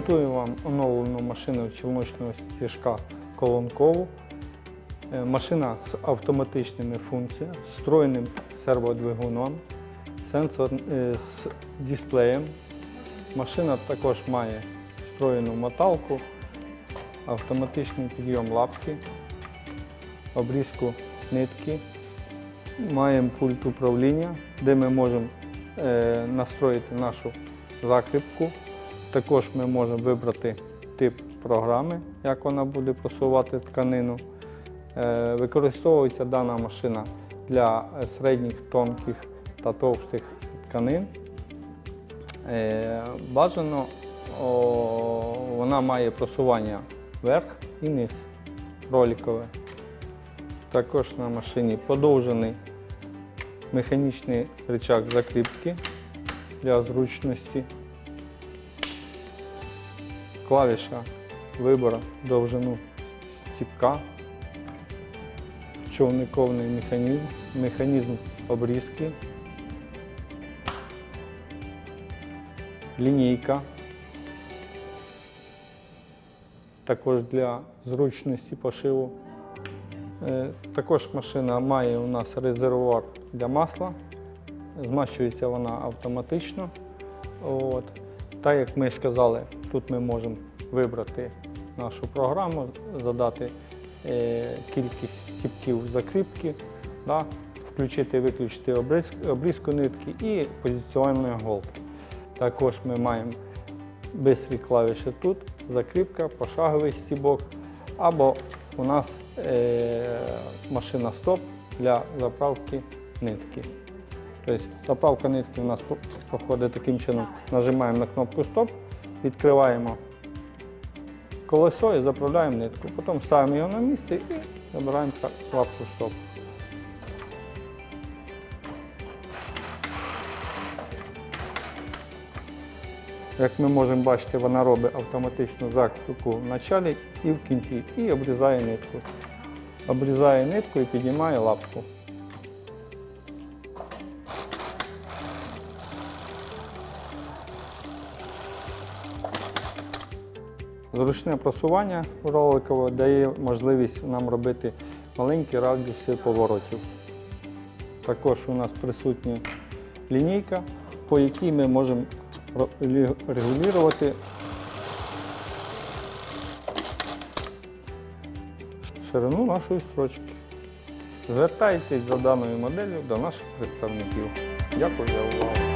Презентую вам оновлену машину челночного стіжка колонкову. Е, Машина з автоматичними функціями, встроєним серводвигуном, сенсор е, з дисплеєм. Машина також має встроєну моталку, автоматичний підйом лапки, обрізку нитки. Маємо пульт управління, де ми можемо е, настроїти нашу закріпку. Також ми можемо вибрати тип програми, як вона буде просувати тканину. Е, Використовується дана машина для середніх, тонких та товстих тканин. Е, Бажано вона має просування вверх і низ роликове. Також на машині подовжений механічний рычаг закріпки для зручності. Клавіша вибору довжину стіпка, човниковий механізм, механізм обрізки, лінійка. Також для зручності пошиву. Е, Також машина має у нас резервуар для масла. Змащується вона автоматично. От. Так як ми сказали, тут ми можемо вибрати нашу програму, задати е, кількість стіпків закріпки, да, включити виключити обрізку нитки і позиціонування голки. Також ми маємо бистрі клавіші тут, закріпка, пошаговий стібок, або у нас е, машина стоп для заправки нитки. Тобто заправка нитки у нас проходить таким чином. Нажимаємо на кнопку стоп, відкриваємо колесо і заправляємо нитку. Потім ставимо його на місце і забираємо клапку стоп. Як ми можемо бачити, вона робить автоматичну закріпку в началі і в кінці, і обрізає нитку. Обрізає нитку і піднімає лапку. Зручне просування роликове дає можливість нам робити маленькі радіуси поворотів. Також у нас присутня лінійка, по якій ми можемо регулювати ширину нашої строчки. Звертайтесь за даною моделлю до наших представників. Дякую за увагу.